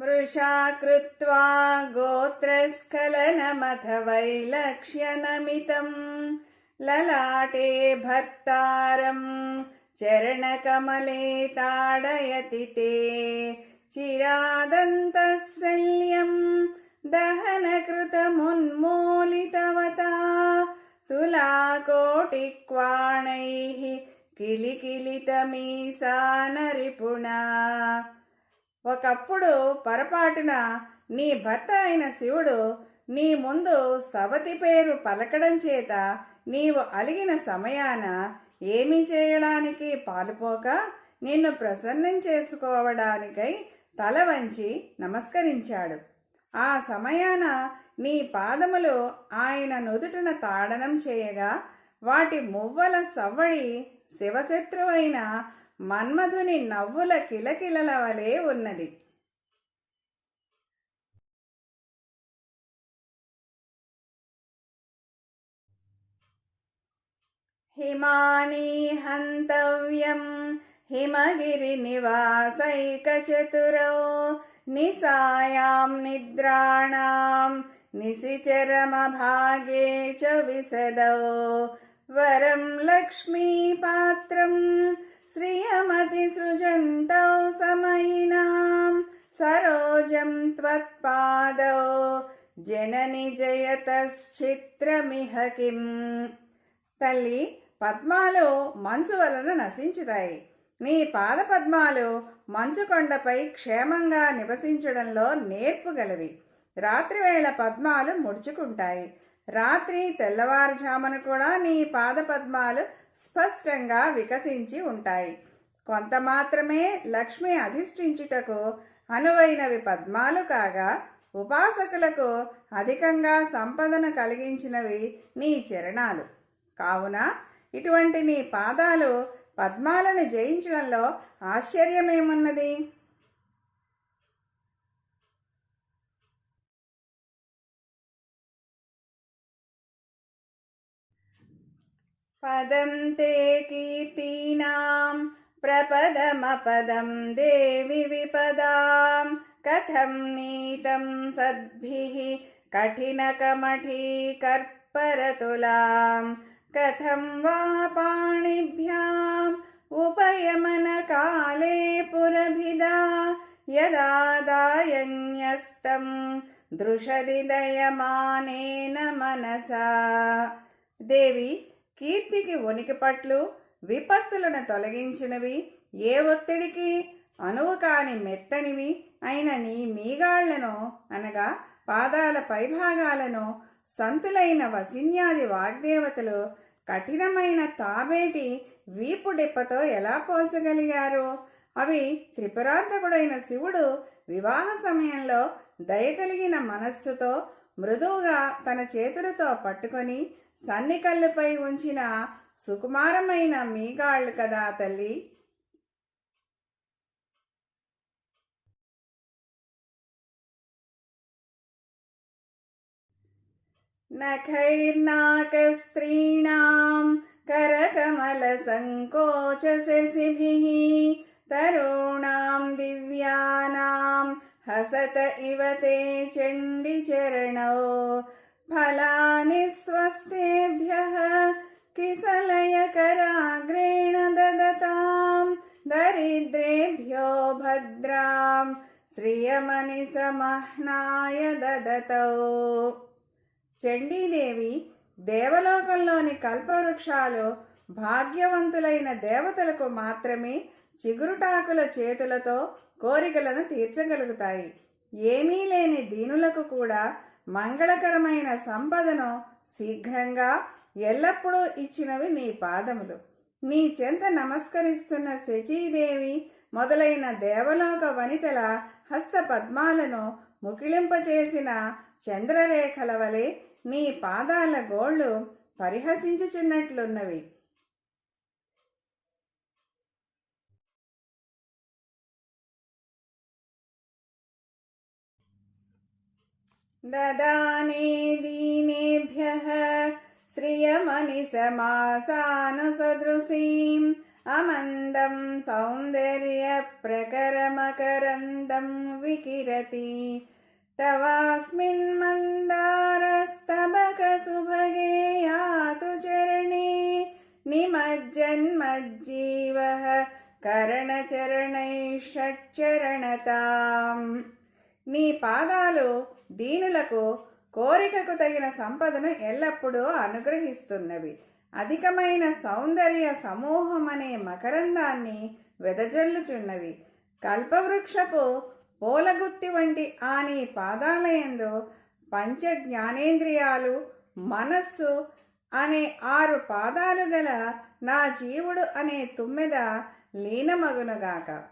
मृषा कृत्वा गोत्रस्खलनमथ वैलक्ष्यनमितम् ललाटे भर्तारम् चरणकमले ताडयति ते चिरादन्तः शल्यम् दहनकृतमुन्मूलितवता तुलाकोटिक्वाणैः किलिकिलितमीसा नरिपुणा ఒకప్పుడు పొరపాటున నీ భర్త అయిన శివుడు నీ ముందు సవతి పేరు పలకడం చేత నీవు అలిగిన సమయాన ఏమి చేయడానికి పాలుపోక నిన్ను ప్రసన్నం చేసుకోవడానికై తల వంచి నమస్కరించాడు. ఆ సమయాన నీ పాదములు ఆయన నుదుటిన తాడనం చేయగా వాటి మువ్వల సవ్వడి శివశత్రువైన మన్మధుని నవ్వుల కిలకిలల వలె ఉన్నది. హిమానీ హంతవ్యం హిమగిరినివాసైకచతురో నిసాయాం నిద్రాణాం నిశిచరమభాగే చ విశదౌ వరం లక్ష్మీపాత్రం శ్రియమతి సృజంతౌ సమయినాం సరోజం త్వత్పాదౌ జనని జయతశ్చిత్రమిహ కిం తల్లి పద్మాలు మంచు వలన నశించుతాయి. నీ పాద పద్మాలు మంచు కొండపై క్షేమంగా నివసించడంలో నేర్పుగలవి రాత్రివేళ పద్మాలు ముడుచుకుంటాయి. రాత్రి తెల్లవారుజామున కూడా నీ పాద పద్మాలు స్పష్టంగా వికసించి ఉంటాయి. కొంత మాత్రమే లక్ష్మి అధిష్ఠించుటకు అనువైనవి పద్మాలు కాగా ఉపాసకులకు అధికంగా సంపదను కలిగించినవి నీ చరణాలు. కావున ఇటువంటి నీ పాదాలు పద్మాలను జయించడంలో ఆశ్చర్యమేమున్నది? पदं ते कीर्तीनां प्रपदमपदं देवि विपदां। कथं नीतं सद्भिः कठिनकमठीकर्परतुलां कथं वा पाणिभ्याम् उपयमनकाले पुरभिदा। यदा दृषदि दृशदिदयमानेन मनसा। देवी కీర్తికి ఉనికిపట్లు విపత్తులను తొలగించినవి ఏ ఒత్తిడికి అనువు కాని మెత్తనివి అయిన నీ మీగాళ్ళను అనగా పాదాల పైభాగాలను సంతులైన వసిన్యాది వాగ్దేవతలు కఠినమైన తాబేటి వీపు డిప్పతో ఎలా పోల్చగలిగారు? అవి త్రిపురాంతకుడైన శివుడు వివాహ సమయంలో దయ కలిగిన మనస్సుతో మృదువుగా తన చేతులతో పట్టుకొని సన్నికల్లుపై ఉంచిన సుకుమారమైన మీగాళ్ళు కదా తల్లి नखैर्नाकस्त्रीणां करकमलसङ्कोचशशिभिः तरूणां दिव्यानां हसत इव ते चण्डिचरणौ फलानि स्वस्तेभ्यः किसलयकराग्रेण ददतां दरिद्रेभ्यो भद्रां श्रियमनिसमह्नाय ददतौ చండీదేవి దేవలోకంలోని కల్పవృక్షాలు భాగ్యవంతులైన దేవతలకు మాత్రమే చిగురుటాకుల చేతులతో కోరికలను తీర్చగలుగుతాయి. ఏమీ లేని దీనులకు కూడా మంగళకరమైన సంపదను శీఘ్రంగా ఎల్లప్పుడూ ఇచ్చినవి నీ పాదములు. నీ చెంత నమస్కరిస్తున్న శచీదేవి మొదలైన దేవలోక వనితల హస్త పద్మాలను ముకిలింపచేసిన చంద్రరేఖల వలె నీ పాదాల గోళ్ళు పరిహసించుచున్నట్లున్నవి. ददाने दीनेभ्यः श्रियमनिसमासानुसदृशीम् అమందం సౌందర్య ప్రకరమకరందం వికిరతి తవాస్మిన్ మందారస్తబక సుభగే యాతు చరణే నిమజ్జన్మజ్జీవ కరణచరణై షట్చరణతాం నీ పాదాలు దీనులకు కోరికకు తగిన సంపదను ఎల్లప్పుడూ అనుగ్రహిస్తున్నవి. అధికమైన సౌందర్య సమూహం అనే మకరందాన్ని వెదజల్లుచున్నవి. కల్పవృక్షపు పూలగుత్తి వంటి ఆ నీ పాదాలయందు పంచ జ్ఞానేంద్రియాలు మనస్సు అనే ఆరు పాదాలు గల నా జీవుడు అనే తుమ్మెద లీనమగునుగాక.